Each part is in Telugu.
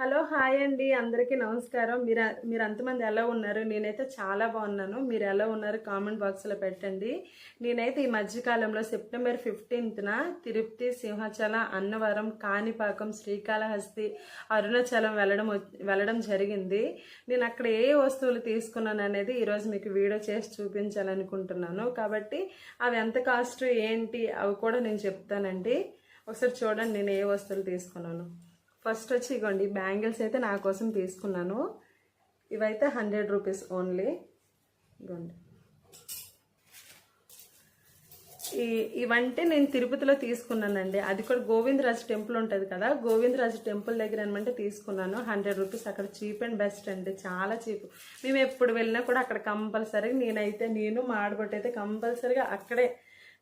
హలో హాయ్ అండి. అందరికీ నమస్కారం. మీరు మీరు అంతమంది ఎలా ఉన్నారు? నేనైతే చాలా బాగున్నాను. మీరు ఎలా ఉన్నారు? కామెంట్ బాక్స్లో పెట్టండి. నేనైతే ఈ మధ్యకాలంలో సెప్టెంబర్ ఫిఫ్టీన్త్న తిరుపతి సింహాచల అన్నవరం కాణిపాకం శ్రీకాళహస్తి అరుణాచలం వెళ్ళడం వెళ్ళడం జరిగింది. నేను అక్కడ ఏ వస్తువులు తీసుకున్నాను అనేది ఈరోజు మీకు వీడియో చేసి చూపించాలనుకుంటున్నాను. కాబట్టి అవి ఎంత కాస్ట్ ఏంటి అవి కూడా నేను చెప్తానండి. ఒకసారి చూడండి నేను ఏ వస్తువులు తీసుకున్నాను. ఫస్ట్ వచ్చి ఇగోండి బ్యాంగిల్స్ అయితే నా కోసం తీసుకున్నాను. ఇవైతే హండ్రెడ్ రూపీస్ ఓన్లీ. ఇగోండి. ఈ ఇవంటే నేను తిరుపతిలో తీసుకున్నానండి. అది కూడా గోవిందరాజు టెంపుల్ ఉంటుంది కదా గోవిందరాజు టెంపుల్ దగ్గర అనమాట తీసుకున్నాను. హండ్రెడ్ రూపీస్ అక్కడ చీప్ అండ్ బెస్ట్ అండి. చాలా చీప్. మేము ఎప్పుడు వెళ్ళినా కూడా అక్కడ కంపల్సరీగా నేనైతే నేను మా అయితే కంపల్సరీగా అక్కడే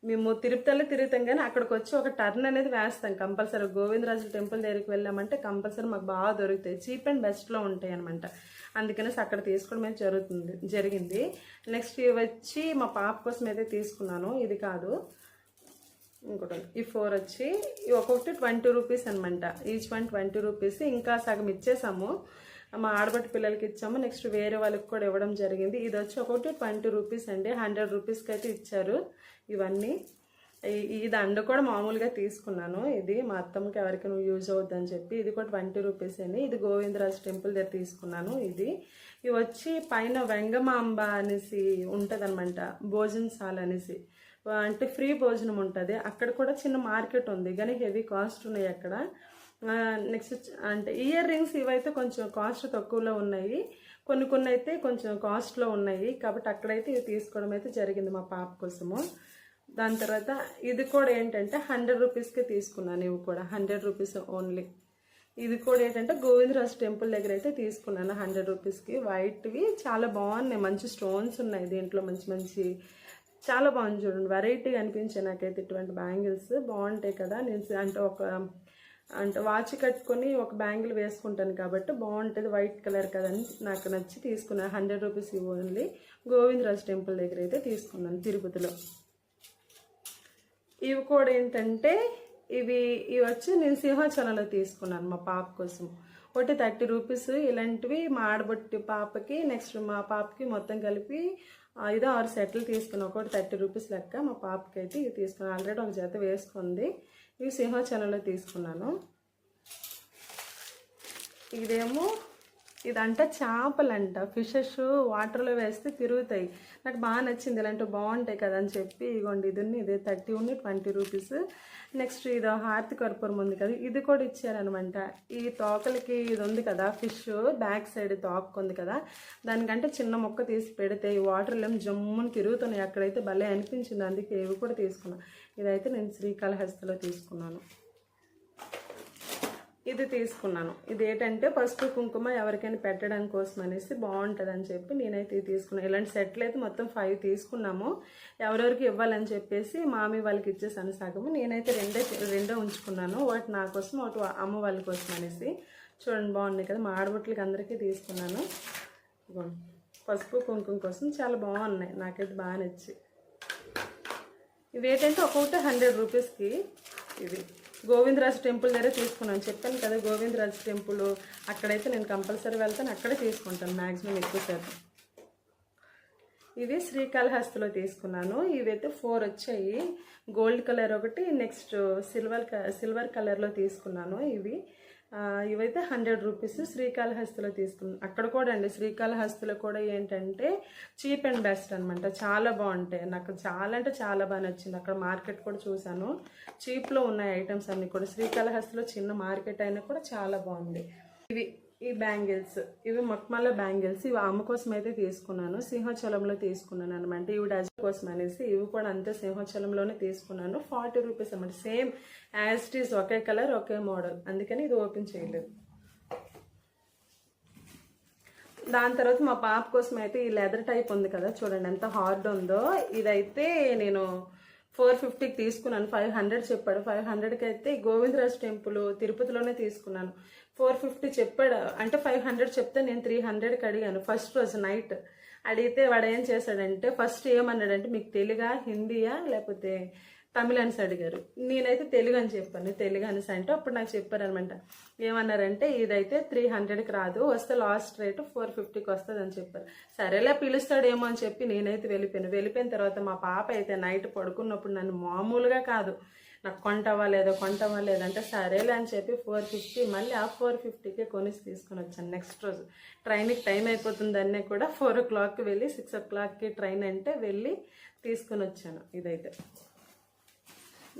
మేము తిరుపతిలో తిరుగుతాం కానీ అక్కడికి వచ్చి ఒక టర్న్ అనేది వేస్తాం కంపల్సరీ. గోవిందరాజు టెంపుల్ దగ్గరికి వెళ్ళామంటే కంపల్సరీ మాకు బాగా దొరుకుతాయి. చీప్ అండ్ బెస్ట్లో ఉంటాయి అనమాట అందుకనేసి అక్కడ తీసుకోవడం జరుగుతుంది జరిగింది. నెక్స్ట్ ఇవి వచ్చి మా పాప కోసం అయితే తీసుకున్నాను. ఇది కాదు. ఇంకోటి ఈ ఫోర్ వచ్చి ఒక్కొక్కటి ట్వంటీ రూపీస్ అనమాట ఈచ్ వన్ ట్వంటీ రూపీస్. ఇంకా సగం ఇచ్చేసాము. మా ఆడబట్టి పిల్లలకి ఇచ్చాము. నెక్స్ట్ వేరే వాళ్ళకి కూడా ఇవ్వడం జరిగింది. ఇది వచ్చి ఒకటి ట్వంటీ రూపీస్ అండి. హండ్రెడ్ రూపీస్కి అయితే ఇచ్చారు ఇవన్నీ. ఈ- అండ దండ కూడా మామూలుగా తీసుకున్నాను. ఇది మా అత్తమ్మకి ఎవరికి యూజ్ అవుద్దని చెప్పి ఇది కూడా ట్వంటీ రూపీస్ అండి. ఇది గోవిందరాజు టెంపుల్ దగ్గర తీసుకున్నాను ఇది. ఇవి వచ్చి పైన వెంగమాంబ అనేసి ఉంటుందన్నమాట. భోజనశాల అనేసి. అంటే ఫ్రీ భోజనం ఉంటుంది. అక్కడ కూడా చిన్న మార్కెట్ ఉంది. కానీ హెవీ కాస్ట్ ఉన్నాయి అక్కడ. నెక్స్ట్ అంటే ఇయర్ రింగ్స్ ఇవైతే కొంచెం కాస్ట్ తక్కువలో ఉన్నాయి. కొన్ని కొన్ని అయితే కొంచెం కాస్ట్లో ఉన్నాయి. కాబట్టి అక్కడైతే ఇవి తీసుకోవడం అయితే జరిగింది మా పాప కోసము. దాని తర్వాత ఇది కూడా ఏంటంటే హండ్రెడ్ రూపీస్కి తీసుకున్నాను ఇవి కూడా. హండ్రెడ్ రూపీస్ ఓన్లీ ఇది కూడా ఏంటంటే గోవిందరాజు టెంపుల్ దగ్గర అయితే తీసుకున్నాను హండ్రెడ్ రూపీస్కి వైట్వి చాలా బాగున్నాయి. మంచి స్టోన్స్ ఉన్నాయి దీంట్లో. మంచి మంచి చాలా బాగుంది చూడండి. వెరైటీగా అనిపించాయి నాకైతే ఇటువంటి బ్యాంగిల్స్ బాగుంటాయి కదా. నేను అంటే ఒక అంటే వాచ్ కట్టుకొని ఒక బ్యాంగిల్ వేసుకుంటాను కాబట్టి బాగుంటుంది వైట్ కలర్ కదా అని నాకు నచ్చి తీసుకున్నాను hundred rupees only. Govindaraju temple దగ్గర అయితే తీసుకున్నాను తిరుపతిలో. ఇవి కూడా ఏంటంటే ఇవి ఇవి వచ్చి నేను సింహాచలంలో తీసుకున్నాను మా పాప కోసం. ఒకటి థర్టీ రూపీస్. ఇలాంటివి మా ఆడబొట్టి పాపకి నెక్స్ట్ మా పాపకి మొత్తం కలిపి ఐదో ఆరు సెట్లు తీసుకున్నాను ఒకటి థర్టీ రూపీస్ లెక్క మా పాపకి అయితే ఇవి తీసుకున్నాను ఆల్రెడీ ఒక జత వేసుకుంది. ఇవి సింహాచలంలో తీసుకున్నాను. ఇదేమో ఇదంట చేపలంట. ఫిషెస్ వాటర్లో వేస్తే తిరుగుతాయి. నాకు బాగా నచ్చింది ఇలాంటివి బాగుంటాయి కదా అని చెప్పి ఇగోండి ఇది ఇదే థర్టీ ఉంది ట్వంటీ రూపీస్. నెక్స్ట్ ఇది హారతి కర్పూరం ఉంది కదా ఇది కూడా ఇచ్చారనమాట. ఈ తోకలకి ఇది ఉంది కదా ఫిష్ బ్యాక్ సైడ్ తోక ఉంది కదా దానికంటే చిన్న మొక్క తీసి పెడితే ఈ వాటర్లో జమ్మును జమ్ముని తిరుగుతున్నాయి. అక్కడైతే భలే అనిపించింది అందుకే ఇవి కూడా తీసుకున్నాను ఇదైతే నేను శ్రీకాళహస్తిలో తీసుకున్నాను. ఇది తీసుకున్నాను. ఇది ఏంటంటే పసుపు కుంకుమ ఎవరికైనా పెట్టడం కోసం అనేసి బాగుంటుంది అని చెప్పి నేనైతే ఇది తీసుకున్నాను ఇలాంటి సెట్లు అయితే మొత్తం ఫైవ్ తీసుకున్నాము. ఎవరెవరికి ఇవ్వాలని చెప్పేసి మామి వాళ్ళకి ఇచ్చేసాను సగము నేనైతే రెండే రెండే ఉంచుకున్నాను. ఒకటి నా కోసం ఒకటి అమ్మ వాళ్ళ కోసం అనేసి. చూడండి బాగున్నాయి కదా. మా ఆడబొట్లకి అందరికీ తీసుకున్నాను. పసుపు కుంకుమ కోసం చాలా బాగున్నాయి. నాకైతే బాగా నచ్చి ఇవి ఏంటంటే ఒక్కొక్కటి హండ్రెడ్ రూపీస్కి ఇది గోవిందరాజు టెంపుల్ దగ్గర తీసుకున్నాను. చెప్పాను కదా గోవిందరాజు టెంపుల్. అక్కడైతే నేను కంపల్సరీ వెళ్తాను. అక్కడే తీసుకుంటాను మ్యాక్సిమం ఎక్కువ శాతం ఇవి శ్రీకాళహస్తిలో తీసుకున్నాను. ఇవైతే ఫోర్ వచ్చాయి. గోల్డ్ కలర్ ఒకటి నెక్స్ట్ సిల్వర్ సిల్వర్ కలర్లో తీసుకున్నాను ఇవి. ఇవైతే హండ్రెడ్ రూపీస్ శ్రీకాళహస్తిలో తీసుకున్నాను అక్కడ కూడా అండి శ్రీకాళహస్తిలో కూడా ఏంటంటే చీప్ అండ్ బెస్ట్ అనమాట చాలా బాగుంటాయి. నాకు చాలా అంటే చాలా బాగా నచ్చింది. అక్కడ మార్కెట్ కూడా చూశాను. చీప్లో ఉన్నాయి ఐటమ్స్ అన్నీ కూడా. శ్రీకాళహస్తిలో చిన్న మార్కెట్ అయినా కూడా చాలా బాగుంది. ఇవి ఈ బ్యాంగిల్స్ ఇవి మొట్టమల్ల బ్యాంగిల్స్ ఇవి ఆమె కోసం అయితే తీసుకున్నాను. సింహాచలంలో తీసుకున్నాను అనమాట ఇవి డజన్ కోసం అనేసి ఇవి కూడా అంతే సింహాచలంలోనే తీసుకున్నాను. ఫార్టీ రూపీస్ అనమాట సేమ్ యాజ్ ఇట్ ఈస్ ఒకే కలర్ ఒకే మోడల్. అందుకని ఇది ఓపెన్ చేయలేదు. దాని తర్వాత మా పాప కోసం అయితే ఈ లెదర్ టైప్ ఉంది కదా చూడండి ఎంత హార్డ్ ఉందో. ఇదైతే నేను ఫోర్ ఫిఫ్టీకి తీసుకున్నాను. ఫైవ్ హండ్రెడ్ చెప్పాడు. ఫైవ్ హండ్రెడ్కి అయితే గోవిందరాజ్ టెంపుల్ తిరుపతిలోనే తీసుకున్నాను. ఫోర్ ఫిఫ్టీ చెప్పాడు. అంటే ఫైవ్ హండ్రెడ్ చెప్తే నేను త్రీ హండ్రెడ్కి అడిగాను ఫస్ట్ రోజు నైట్. అడిగితే వాడు ఏం చేశాడంటే ఫస్ట్ ఏమన్నాడంటే మీకు తెలుగా హిందీయా లేకపోతే తమిళ అనేసి అడిగారు. నేనైతే తెలుగు అని చెప్పాను. తెలుగు అనేసి అంటే అప్పుడు నాకు చెప్పారనమాట. ఏమన్నారంటే ఇదైతే త్రీ హండ్రెడ్కి రాదు. వస్తే లాస్ట్ రేటు ఫోర్ ఫిఫ్టీకి వస్తుంది అని చెప్పారు. సరేలే పిలుస్తాడేమో అని చెప్పి నేనైతే వెళ్ళిపోయాను. వెళ్ళిపోయిన తర్వాత మా పాప అయితే నైట్ పడుకున్నప్పుడు నన్ను మామూలుగా కాదు నాకు కొంటవా లేదో కొంటవా లేదంటే సరేలే అని చెప్పి ఫోర్ ఫిఫ్టీ మళ్ళీ ఆ ఫోర్ ఫిఫ్టీకే కొనేసి తీసుకొని వచ్చాను. నెక్స్ట్ రోజు. ట్రైన్కి టైం అయిపోతుందన్నీ కూడా ఫోర్ ఓ క్లాక్కి వెళ్ళి సిక్స్ ఓ క్లాక్కి ట్రైన్ అంటే వెళ్ళి తీసుకొని వచ్చాను ఇదైతే.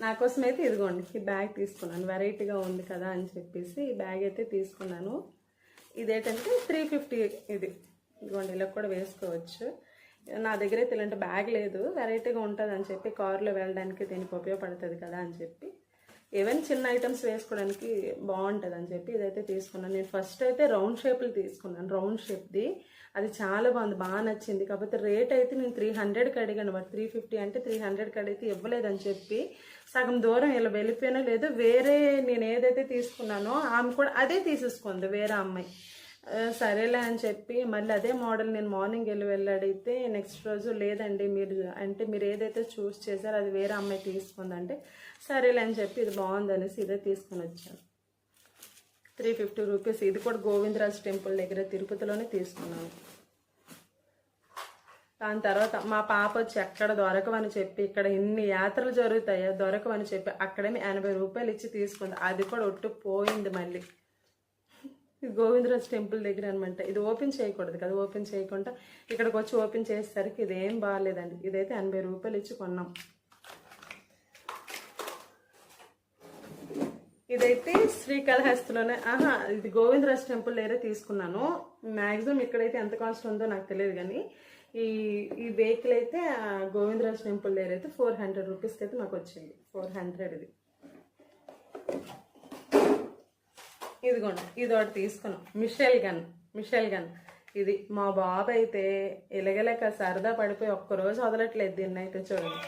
నా కోసం అయితే ఇదిగోండి ఈ బ్యాగ్ తీసుకున్నాను. వెరైటీగా ఉంది కదా అని చెప్పేసి ఈ బ్యాగ్ అయితే తీసుకున్నాను. ఇదేంటంటే త్రీ ఫిఫ్టీ ఇది. ఇదిగోండి ఇలా కూడా వేసుకోవచ్చు. నా దగ్గర అయితే ఇలాంటి బ్యాగ్ లేదు. వెరైటీగా ఉంటుంది అని చెప్పి కారులో వెళ్ళడానికి దీనికి ఉపయోగపడుతుంది కదా అని చెప్పి ఈవెన్ చిన్న ఐటమ్స్ వేసుకోవడానికి బాగుంటుంది అని చెప్పి ఇదైతే తీసుకున్నాను. నేను ఫస్ట్ అయితే రౌండ్ షేప్లు తీసుకున్నాను. రౌండ్ షేప్ది అది చాలా బాగుంది. బాగా నచ్చింది. కాకపోతే రేట్ అయితే నేను త్రీ హండ్రెడ్కి అడిగాను. మరి త్రీ ఫిఫ్టీ అంటే త్రీ హండ్రెడ్కి అడిగితే ఇవ్వలేదని చెప్పి సగం దూరం ఇలా వెళ్ళిపోయినా లేదు. వేరే నేను ఏదైతే తీసుకున్నానో ఆమె కూడా అదే తీసేసుకుంది. వేరే అమ్మాయి. సరేలే అని చెప్పి మళ్ళీ అదే మోడల్ నేను మార్నింగ్ వెళ్ళి వెళ్ళి అడిగితే నెక్స్ట్ రోజు లేదండి. మీరు అంటే మీరు ఏదైతే చూస్ చేశారో అది వేరే అమ్మాయి తీసుకుందంటే సరేలే అని చెప్పి ఇది బాగుందనేసి ఇదే తీసుకొని వచ్చాను. Three fifty rupees. ఇది కూడా గోవిందరాజ్ టెంపుల్ దగ్గర తిరుపతిలోనే తీసుకున్నాను. దాని తర్వాత మా పాప వచ్చి ఎక్కడ దొరకవని చెప్పి ఇక్కడ ఇన్ని యాత్రలు జరుగుతాయో దొరకవని చెప్పి అక్కడేమి ఎనభై రూపాయలు ఇచ్చి తీసుకుంది. అది కూడా ఒట్టు పోయింది మళ్ళీ. గోవిందరాజ్ టెంపుల్ దగ్గర అనమాట ఇది ఓపెన్ చేయకూడదు కదా ఓపెన్ చేయకుండా ఇక్కడికి వచ్చి ఓపెన్ చేసేసరికి ఇది ఏం బాగాలేదండి. ఇదైతే ఎనభై రూపాయలు ఇచ్చి కొన్నాం. ఇదైతే శ్రీకాళహస్తిలోనే ఆహా ఇది గోవిందరాజ్ టెంపుల్ దగ్గరే తీసుకున్నాను. మ్యాక్సిమం ఇక్కడైతే ఎంత కాస్ట్ ఉందో నాకు తెలియదు కానీ ఈ ఈ వెహికల్ అయితే ఆ గోవిందరాజ్ టెంపుల్ దగ్గర అయితే ఫోర్ హండ్రెడ్ రూపీస్కి అయితే మాకు వచ్చింది. ఫోర్ హండ్రెడ్ ఇది. ఇదిగోండి ఇది ఒకటి తీసుకున్నాం. Missile gun missile gun. ఇది మా బాబు అయితే ఎలగలేక సరదా పడిపోయి ఒక్కరోజు వదలట్లేదు దీన్ని అయితే చూడండి.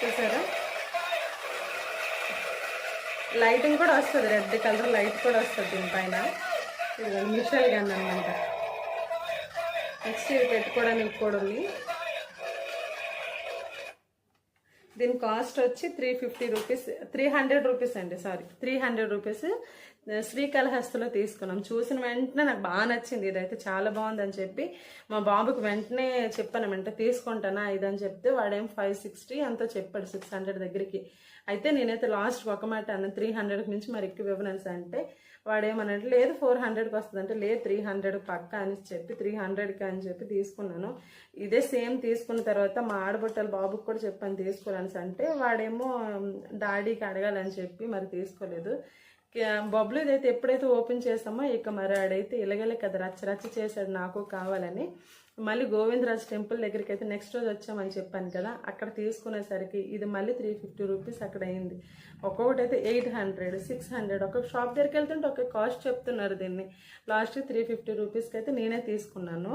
చూసారా? లైటింగ్ కూడా వస్తుంది రెడ్ కలర్ లైట్ కూడా వస్తుంది దీనిపైన. ఇది మిషల్ గన్ అనమాట నెక్స్ట్ ఇది పెట్టుకోవడానికి కూడా ఉంది. దీని కాస్ట్ వచ్చి three fifty rupees three hundred rupees అండి సారీ త్రీ హండ్రెడ్ రూపీస్ శ్రీకాళహస్తిలో తీసుకున్నాం. చూసిన వెంటనే నాకు బాగా నచ్చింది. ఇదైతే చాలా బాగుందని చెప్పి మా బాబుకి వెంటనే చెప్పాను వెంటనే తీసుకుంటానా ఇదని చెప్తే వాడేం ఫైవ్ సిక్స్టీ అంతా చెప్పాడు సిక్స్ హండ్రెడ్ దగ్గరికి. అయితే నేనైతే లాస్ట్ ఒక మాట అన్న త్రీ హండ్రెడ్కి మించి మరి ఎక్కువ ఇవ్వనని అంటే వాడేమన్నట్టు లేదు ఫోర్ హండ్రెడ్కి వస్తుంది అంటే లేదు త్రీ హండ్రెడ్ పక్క అని చెప్పి త్రీ హండ్రెడ్కి అని చెప్పి తీసుకున్నాను. ఇదే సేమ్ తీసుకున్న తర్వాత మా ఆడబొట్టలు బాబుకి కూడా చెప్పాను తీసుకోవాలని అంటే వాడేమో డాడీకి అడగాలని చెప్పి మరి తీసుకోలేదు. బొబ్బులు ఇదైతే ఎప్పుడైతే ఓపెన్ చేసామో ఇక మరి ఆడైతే ఇలాగలే కదా రచ్చ రచ్చ చేశాడు నాకు కావాలని. మళ్ళీ గోవిందరాజ్ టెంపుల్ దగ్గరికి అయితే నెక్స్ట్ రోజు వచ్చామని చెప్పాను కదా అక్కడ తీసుకునేసరికి ఇది మళ్ళీ త్రీ ఫిఫ్టీ రూపీస్ అక్కడ అయింది. ఒక్కొక్కటి అయితే ఎయిట్ హండ్రెడ్ సిక్స్ హండ్రెడ్ ఒక్కొక్క షాప్ దగ్గరికి వెళ్తుంటే ఒక కాస్ట్ చెప్తున్నారు దీన్ని. లాస్ట్ త్రీ ఫిఫ్టీ రూపీస్కి అయితే నేనే తీసుకున్నాను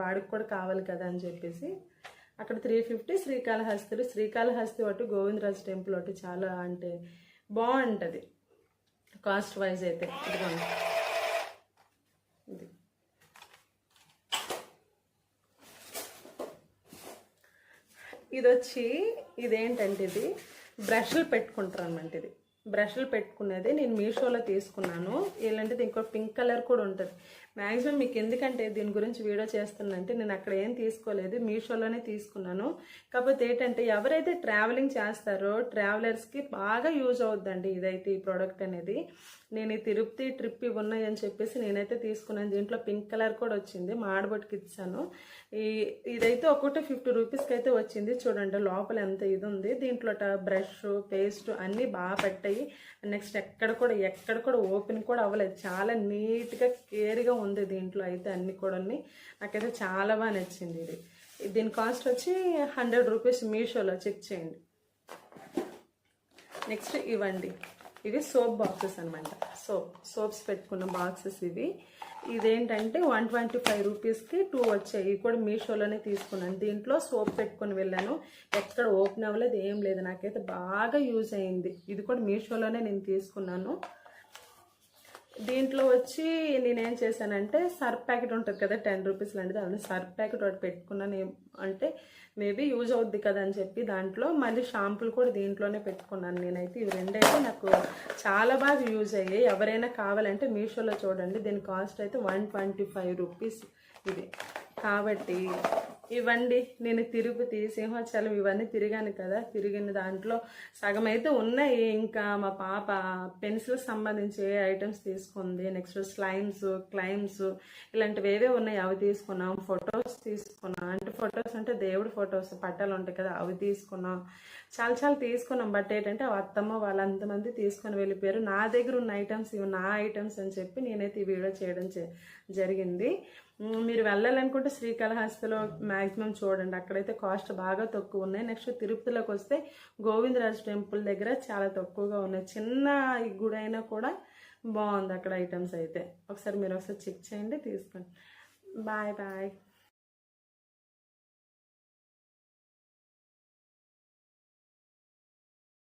వాడికి కూడా కావాలి కదా అని చెప్పేసి. అక్కడ త్రీ ఫిఫ్టీ శ్రీకాళహస్తిలో శ్రీకాళహస్తి ఒకటి గోవిందరాజ్ టెంపుల్ ఒకటి చాలా అంటే బాగుంటుంది. కాస్ట్ వైజ్ అయితే ఇదిగోండి ఇది ఇది వచ్చి ఇదేంటంటే ఇది బ్రష్లు పెట్టుకుంటారు అనమాట ఇది. బ్రష్లు పెట్టుకునేది నేను మీషోలో తీసుకున్నాను. ఇలాంటిది ఇంకో పింక్ కలర్ కూడా ఉంటుంది. మ్యాక్సిమం మీకు ఎందుకంటే దీని గురించి వీడియో చేస్తున్నానంటే నేను అక్కడ ఏం తీసుకోలేదు మీషోలోనే తీసుకున్నాను. కాకపోతే ఏంటంటే ఎవరైతే ట్రావెలింగ్ చేస్తారో ట్రావెలర్స్కి బాగా యూజ్ అవుద్దండి ఇదైతే ఈ ప్రోడక్ట్ అనేది. నేను ఈ తిరుపతి ట్రిప్ ఇవి ఉన్నాయని చెప్పేసి నేనైతే తీసుకున్నాను. దీంట్లో పింక్ కలర్ కూడా వచ్చింది మా ఆడబొట్టుకి ఇచ్చాను ఈ ఇదైతే ఒకటి ఫిఫ్టీ రూపీస్కి అయితే వచ్చింది. చూడండి లోపల ఎంత ఇది ఉంది. దీంట్లో బ్రష్ పేస్ట్ అన్నీ బాగా పెట్టాయి. నెక్స్ట్ ఎక్కడ కూడా ఎక్కడ కూడా ఓపెన్ కూడా అవ్వలేదు. చాలా నీట్గా కేర్గా ఉంది దీంట్లో అయితే అన్ని కూడా నాకైతే చాలా బాగా నచ్చింది ఇది. దీని కాస్ట్ వచ్చి హండ్రెడ్ రూపీస్ మీషోలో చెక్ చేయండి. నెక్స్ట్ ఇవ్వండి. ఇవి సోప్ బాక్సెస్ అనమాట సోప్ సోప్స్ పెట్టుకున్న బాక్సెస్ ఇవి. ఇదేంటంటే వన్ ట్వంటీ ఫైవ్ రూపీస్కి టూ వచ్చాయి. ఇవి కూడా మీషోలోనే తీసుకున్నాను. దీంట్లో సోప్ పెట్టుకొని వెళ్ళాను. ఎక్కడ ఓపెన్ అవ్వలేదు ఏం లేదు. నాకైతే బాగా యూజ్ అయింది. ఇది కూడా మీషోలోనే నేను తీసుకున్నాను. దీంట్లో వచ్చి నేనేం చేశానంటే సర్ఫ్ ప్యాకెట్ ఉంటుంది కదా టెన్ రూపీస్ లాంటిది. అవును సర్ఫ్ ప్యాకెట్ ఒకటి పెట్టుకున్నాను. అంటే మేబీ యూజ్ అవుద్ది కదా అని చెప్పి దాంట్లో మళ్ళీ షాంపూలు కూడా దీంట్లోనే పెట్టుకున్నాను నేనైతే. ఇవి రెండైతే నాకు చాలా బాగా యూజ్ అయ్యాయి. ఎవరైనా కావాలంటే మీషోలో చూడండి. దీని కాస్ట్ అయితే వన్ ట్వంటీ ఫైవ్ రూపీస్ ఇది. కాబట్టి ఇవ్వండి. నేను తిరుపతి సింహాచలం ఇవన్నీ తిరిగాను కదా. తిరిగిన దాంట్లో సగం అయితే ఉన్నాయి. ఇంకా మా పాప పెన్సిల్ సంబంధించి ఏ ఐటమ్స్ తీసుకుంది నెక్స్ట్ స్లైమ్స్ క్లైమ్స్ ఇలాంటివి ఏవే ఉన్నాయి అవి తీసుకున్నాం. ఫొటోస్ తీసుకున్నాం. అంటే ఫొటోస్ అంటే దేవుడి ఫొటోస్ పట్టాలు ఉంటాయి కదా అవి తీసుకున్నాం. చాలా చాలా తీసుకున్నాం. బట్ ఏంటంటే ఆ అత్తమ్మ వాళ్ళంతమంది తీసుకొని వెళ్ళిపోయారు. నా దగ్గర ఉన్న ఐటమ్స్ ఇవి నా ఐటమ్స్ అని చెప్పి నేనైతే ఈ వీడియో చేయడం జ- జరిగింది. మీరు వెళ్ళాలనుకుంటే శ్రీకాళహస్తిలో మ్యాక్సిమం చూడండి. అక్కడైతే కాస్ట్ బాగా తక్కువ ఉన్నాయి. నెక్స్ట్ తిరుపతిలోకి వస్తే గోవిందరాజు టెంపుల్ దగ్గర చాలా తక్కువగా ఉన్నాయి. చిన్న గుడి అయినా కూడా బాగుంది అక్కడ ఐటమ్స్ అయితే. ఒకసారి మీరు ఒకసారి చెక్ చేయండి తీసుకోండి. Bye bye